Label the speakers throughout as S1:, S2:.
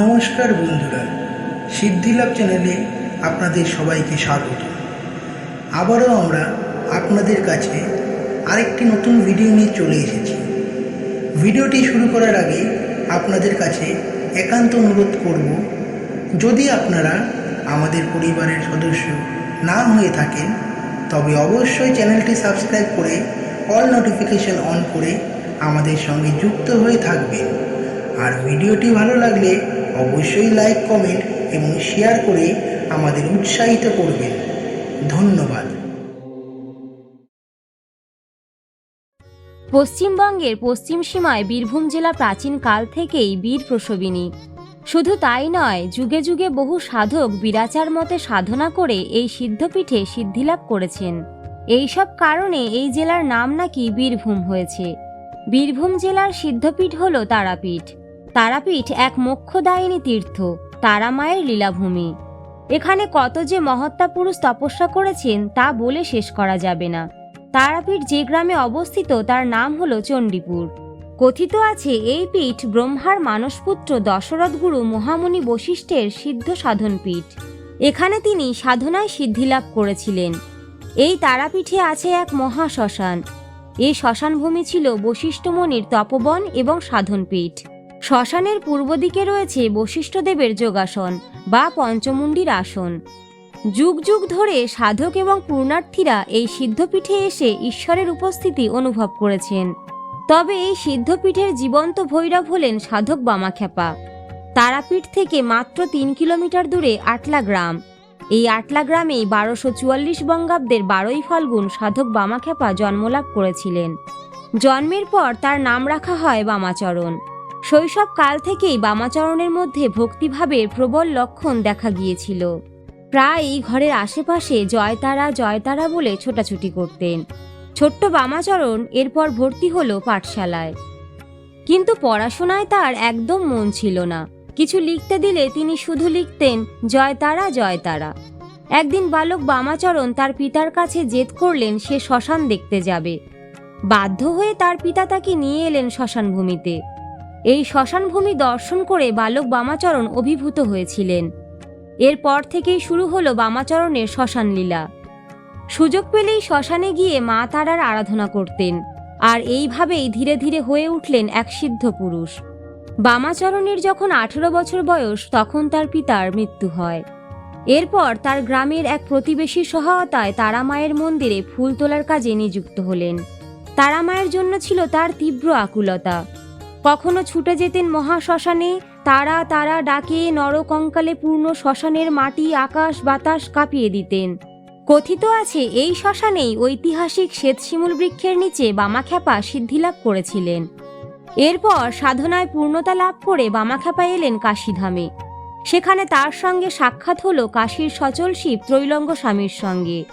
S1: নমস্কার বন্ধুরা, সিদ্ধিলাভ চ্যানেলে আপনাদের সবাইকে স্বাগত। আবারও আমরা আপনাদের কাছে আরেকটি নতুন ভিডিও নিয়ে চলে এসেছি। ভিডিওটি শুরু করার আগে আপনাদের কাছে একান্ত অনুরোধ করব, যদি আপনারা আমাদের পরিবারের সদস্য না হয়ে থাকেন, তবে অবশ্যই চ্যানেলটি সাবস্ক্রাইব করে অল নোটিফিকেশন অন করে আমাদের সঙ্গে যুক্ত হয়ে থাকবেন। আর ভিডিওটি ভালো লাগলে অবশ্যই লাইক কমেন্ট এবং শেয়ার করে আমাদের উৎসাহিত করবেন। ধন্যবাদ।
S2: পশ্চিমবঙ্গের পশ্চিম সীমায় বীরভূম জেলা প্রাচীন কাল থেকেই বীর প্রসবিনী। শুধু তাই নয়, যুগে যুগে বহু সাধক বিরাচার মতে সাধনা করে এই সিদ্ধপীঠে সিদ্ধিলাভ করেছেন। এইসব কারণে এই জেলার নাম নাকি বীরভূম হয়েছে। বীরভূম জেলার সিদ্ধপীঠ হল তারাপীঠ। তারাপীঠ এক মোক্ষদায়িনী তীর্থ, তারা মায়ের লীলাভূমি। এখানে কত যে মহাত্মা পুরুষ তপস্যা করেছেন, তা বলে শেষ করা যাবে না। তারাপীঠ যে গ্রামে অবস্থিত, তার নাম হল চণ্ডীপুর। কথিত আছে, এই পীঠ ব্রহ্মার মানসপুত্র দশরথ গুরু মহামুনি বশিষ্ঠের সিদ্ধ সাধন পীঠ এখানে তিনি সাধনায় সিদ্ধিলাভ করেছিলেন। এই তারাপীঠে আছে এক মহা শ্মশান এই শ্মশানভূমি ছিল বশিষ্ঠমণির তপবন এবং সাধনপীঠ। শ্মশানের পূর্ব দিকে রয়েছে বশিষ্ঠদেবের যোগাসন বা পঞ্চমুণ্ডির আসন। যুগ যুগ ধরে সাধক এবং পূর্ণার্থীরা এই সিদ্ধপীঠে এসে ঈশ্বরের উপস্থিতি অনুভব করেছেন। তবে এই সিদ্ধপীঠের জীবন্ত ভৈরব হলেন সাধক বামাখ্যাপা। তারাপীঠ থেকে মাত্র তিন কিলোমিটার দূরে আটলা গ্রাম। এই আটলা গ্রামেই বারোশো চুয়াল্লিশ বঙ্গাব্দের বারোই ফাল্গুন সাধক বামাখ্যাপা জন্মলাভ করেছিলেন। জন্মের পর তার নাম রাখা হয় বামাচরণ। শৈশব কাল থেকেই বামাচরণের মধ্যে ভক্তিভাবের প্রবল লক্ষণ দেখা গিয়েছিল। প্রায়ই ঘরের আশেপাশে জয়তারা জয়তারা বলে ছোটাছুটি করতেন। ছোট্ট বামাচরণ এরপর ভর্তি হলো পাঠশালায়। কিন্তু পড়াশোনায় তার একদম মন ছিল না। কিছু লিখতে দিলে তিনি শুধু লিখতেন, জয়তারা জয়তারা। একদিন বালক বামাচরণ তার পিতার কাছে জেদ করলেন সে শ্মশান দেখতে যাবে। বাধ্য হয়ে তার পিতা তাকে নিয়ে এলেন শ্মশানভূমিতে। এই শ্মশানভূমি দর্শন করে বালক বামাচরণ অভিভূত হয়েছিলেন। এরপর থেকেই শুরু হলো বামাচরণের শ্মশান লীলা সুযোগ পেলেই শ্মশানে গিয়ে মা তারার আরাধনা করতেন আর এইভাবেই ধীরে ধীরে হয়ে উঠলেন এক সিদ্ধ পুরুষ। বামাচরণের যখন আঠেরো বছর বয়স, তখন তার পিতার মৃত্যু হয়। এরপর তার গ্রামের এক প্রতিবেশীর সহায়তায় তারা মায়ের মন্দিরে ফুল তোলার কাজে নিযুক্ত হলেন। তারা মায়ের জন্য ছিল তার তীব্র আকুলতা। কখনো ছুটে যেতেন মহাশ্মশানে, তারা তারা ডাকে নরকঙ্কালে পূর্ণ শ্মশানের মাটি আকাশ বাতাস কাঁপিয়ে দিতেন। কথিত আছে, এই শ্মশানেই ঐতিহাসিক শ্বেতশিমুল বৃক্ষের নিচে বামাখ্যাপা সিদ্ধিলাভ করেছিলেন। এরপর সাধনায় পূর্ণতা লাভ করে বামাখ্যাপা এলেন কাশীধামে। সেখানে তার সঙ্গে সাক্ষাৎ হলো কাশীর সচল শিব ত্রৈলঙ্গ স্বামীর সঙ্গে।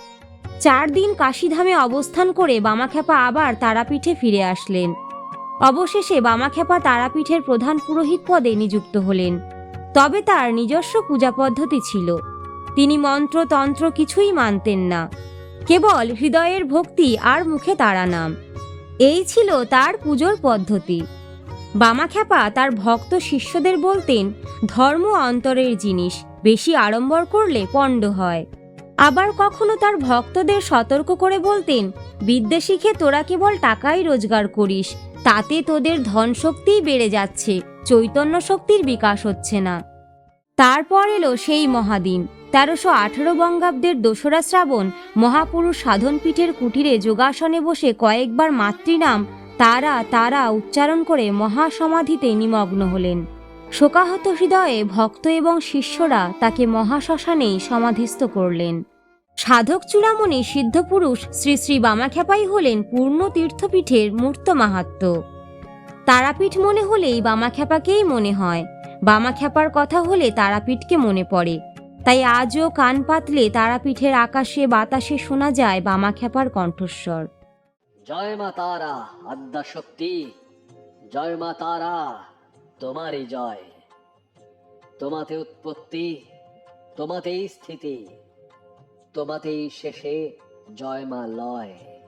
S2: চার দিন কাশীধামে অবস্থান করে বামাখ্যাপা আবার তারাপীঠে ফিরে আসলেন। অবশেষে বামাখ্যাপা তারাপীঠের প্রধান পুরোহিত পদে নিযুক্ত হলেন। তবে তার নিজস্ব পূজা পদ্ধতি ছিল। তিনি মন্ত্র তন্ত্র কিছুই মানতেন না। কেবল হৃদয়ের ভক্তি আর মুখে তারা নাম। এই ছিল তার পুজোর পদ্ধতি। বামাখ্যাপা তার ভক্ত শিষ্যদের বলতেন, ধর্ম অন্তরের জিনিস, বেশি আড়ম্বর করলে পণ্ড হয়। আবার কখনো তার ভক্তদের সতর্ক করে বলতেন বিদ্যে শিখে তোরা কেবল টাকাই রোজগার করিস তাতে তোদের ধন শক্তিই বেড়ে যাচ্ছে, চৈতন্য শক্তির বিকাশ হচ্ছে না। তারপর এলো সেই মহাদিন। তেরোশো আঠেরো বঙ্গাব্দের দোসরা শ্রাবণ মহাপুরুষ সাধনপীঠের কুটিরে যোগাসনে বসে কয়েকবার মাতৃনাম, তারা তারা উচ্চারণ করে মহাসমাধিতে নিমগ্ন হলেন। শোকাহত হৃদয়ে ভক্ত এবং শিষ্যরা তাকে মহাশ্মশানেই সমাধিস্থ করলেন। সাধক চূড়ামণি সিদ্ধপুরুষ শ্রী শ্রী বামাখ্যাপাই হলেন পূর্ণ তীর্থপীঠের মূর্ত মাহাত্ম। তারাপীঠ মনে হলেই বামাখ্যাপাকেই মনে হয়। বামাখ্যাপার কথা হলে তারাপীঠকে মনে পড়ে। তাই আজও কান পাতলে তারাপীঠের আকাশে বাতাসে শোনা যায় বামাখ্যাপার কণ্ঠস্বর।
S3: জয় মা তারা, আদ্যা শক্তি। জয় মা তারা, তোমারই জয়। তোমাতে উৎপত্তি, তোমাতেই স্থিতি। তোমাতেই শেষে জয় মা লয়।